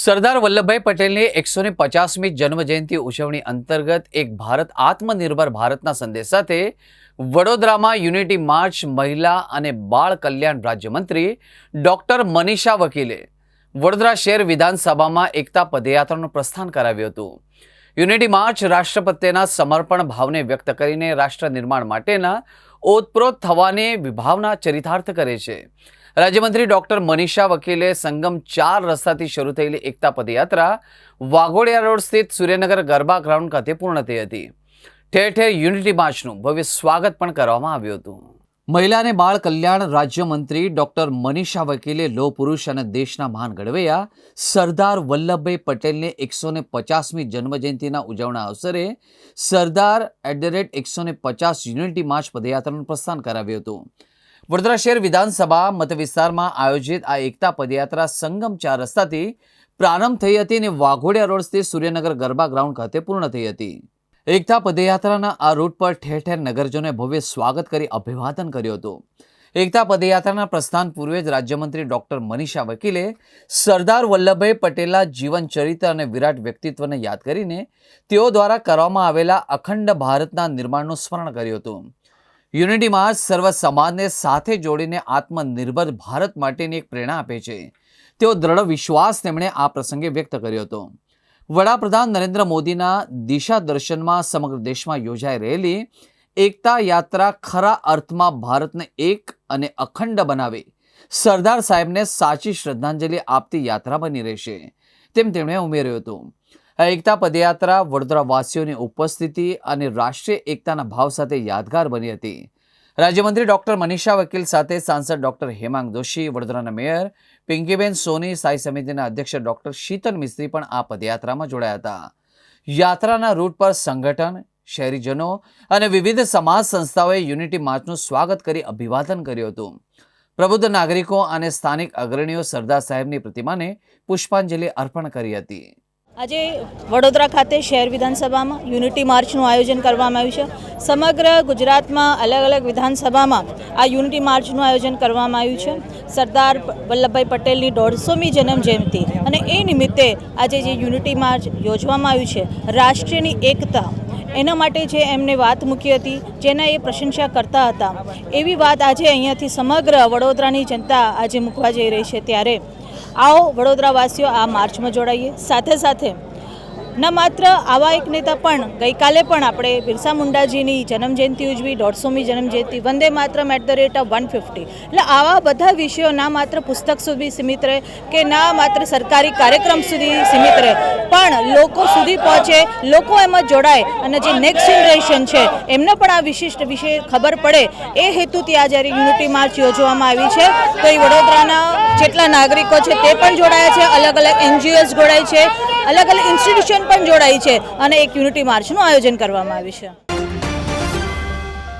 સરદાર વલ્લભભાઈ પટેલની એકસો ને પચાસમી જન્મજયંતિ ઉજવણી અંતર્ગત એક ભારત આત્મનિર્ભર ભારતના સંદેશ સાથે વડોદરામાં યુનિટી માર્ચ મહિલા અને બાળ કલ્યાણ રાજ્યમંત્રી ડોક્ટર મનીષા વકીલે વડોદરા શહેર વિધાનસભામાં એકતા પદયાત્રાનું પ્રસ્થાન કરાવ્યું હતું. યુનિટી માર્ચ રાષ્ટ્ર પ્રત્યેના સમર્પણ ભાવને વ્યક્ત કરીને રાષ્ટ્ર નિર્માણ માટેના ઓતપ્રોત થવાની વિભાવના ચરિતાર્થ કરે છે. રાજ્યમંત્રી ડોક્ટર મનીષા વકીલે સંગમ ચાર રસ્તાથી શરૂ થયેલી એકતા પદયાત્રા વાઘોડિયા રોડ સ્થિત સૂર્યનગર ગરબા ગ્રાઉન્ડ ખાતે પૂર્ણ થઈ હતી. ઠેર ઠેર યુનિટી માર્ચનું ભવ્ય સ્વાગત પણ કરવામાં આવ્યું હતું. મહિલા અને બાળ કલ્યાણ રાજ્યમંત્રી ડોક્ટર મનીષા વકીલે લોહ પુરુષ અને દેશના મહાન ઘડવૈયા સરદાર વલ્લભભાઈ પટેલને એકસો ને પચાસમી જન્મજયંતિના ઉજવણા અવસરે સરદાર એટ ધ રેટ એકસો ને પચાસ યુનિટી માર્ચ પદયાત્રાનું પ્રસ્થાન કરાવ્યું હતું. વડોદરા શહેર વિધાનસભા મત વિસ્તારમાં આયોજિત આ એકતા પદયાત્રા સંગમ ચાર રસ્તાથી પ્રારંભ થઈ હતી અને વાઘોડિયા રોડ સ્થિત સૂર્યનગર ગરબા ગ્રાઉન્ડ ખાતે પૂર્ણ થઈ હતી. એકતા પદયાત્રાના આ રૂટ પર ઠેર ઠેર નગરજનોએ ભવ્ય સ્વાગત કરી અભિવાદન કર્યું હતું. એકતા પદયાત્રાના પ્રસ્થાન પૂર્વે જ રાજ્યમંત્રી ડોક્ટર મનીષા વકીલે સરદાર વલ્લભભાઈ પટેલના જીવન ચરિત્ર અને વિરાટ વ્યક્તિત્વને યાદ કરીને તેઓ દ્વારા કરવામાં આવેલા અખંડ ભારતના નિર્માણનું સ્મરણ કર્યું હતું. યુનિટી માર્ચ સર્વ સમાજને સાથે જોડીને આત્મનિર્ભર ભારત માટેની એક પ્રેરણા આપે છે. તેઓ દ્રઢ વિશ્વાસ તેમણે આ પ્રસંગે વ્યક્ત કર્યો હતો. વડાપ્રધાન નરેન્દ્ર મોદીના દિશા દર્શનમાં સમગ્ર દેશમાં યોજાઈ રહેલી એકતા યાત્રા ખરા અર્થમાં ભારતને એક અને અખંડ બનાવે. સરદાર સાહેબને સાચી શ્રદ્ધાંજલિ આપતી યાત્રા બની રહેશે, તેમ તેમણે ઉમેર્યું હતું. એકતા પદયાત્રા વડોદરાવાસીઓની ઉપસ્થિતિ અને રાષ્ટ્રીય એકતાના ભાવ સાથે યાદગાર બની હતી. રાજ્યમંત્રી ડોક્ટર મનીષા વકીલ સાથે સાંસદ ડોક્ટર હેમાંગ જોશી, વડોદરાના મેયર પિંકીબેન સોની, સ્થાયી સમિતિના અધ્યક્ષ ડોક્ટર શીતલ મિસ્ત્રી પણ આ પદયાત્રામાં જોડાયા હતા. યાત્રાના રૂટ પર સંગઠન, શહેરીજનો અને વિવિધ સમાજ સંસ્થાઓએ યુનિટી માર્ચનું સ્વાગત કરી અભિવાદન કર્યું હતું. પ્રબુદ્ધ નાગરિકો અને સ્થાનિક અગ્રણીઓ સરદાર સાહેબની પ્રતિમાને પુષ્પાંજલિ અર્પણ કરી હતી. આજે વડોદરા ખાતે શહેર વિધાનસભામાં યુનિટી માર્ચનું આયોજન કરવામાં આવ્યું છે. સમગ્ર ગુજરાતમાં અલગ અલગ વિધાનસભામાં આ યુનિટી માર્ચનું આયોજન કરવામાં આવ્યું છે. સરદાર વલ્લભભાઈ પટેલની દોઢસોમી જન્મ જયંતિ અને એ નિમિત્તે આજે જે યુનિટી માર્ચ યોજવામાં આવ્યું છે રાષ્ટ્રીયની એકતા, એના માટે જે એમને વાત મૂકી હતી, જેના એ પ્રશંસા કરતા હતા, એવી વાત આજે અહીંયાથી સમગ્ર વડોદરાની જનતા આજે મૂકવા જઈ રહી છે. ત્યારે આવો વડોદરાવાસીઓ આ માર્ચમાં જોડાઈએ. સાથે સાથે ન માત્ર આવા એક નેતા પણ, ગઈકાલે પણ આપણે બિરસા મુંડાજીની જન્મજયંતિ ઉજવી, દોઢસોમી જન્મજયંતિ, Vande Mataram at the rate of one fifty એટલે આવા બધા વિષયો ના માત્ર પુસ્તક સુધી સીમિત રહે કે ના માત્ર સરકારી કાર્યક્રમ સુધી સીમિત રહે, પણ લોકો સુધી પહોંચે, લોકો એમાં જોડાય અને જે નેક્સ્ટ જનરેશન છે, એમને પણ આ વિશિષ્ટ વિશે ખબર પડે. એ હેતુથી જ્યારે યુનિટી માર્ચ યોજવામાં આવી છે. તો એ વડોદરાના જેટલા નાગરિકો છે તે પણ જોડાયા છે અલગ અલગ એનજીઓસ જોડાય છે. અલગ અલગ ઇન્સ્ટિટ્યુશન પણ જોડાઈ છે અને એક યુનિટી માર્ચનું આયોજન કરવામાં આવ્યું છે.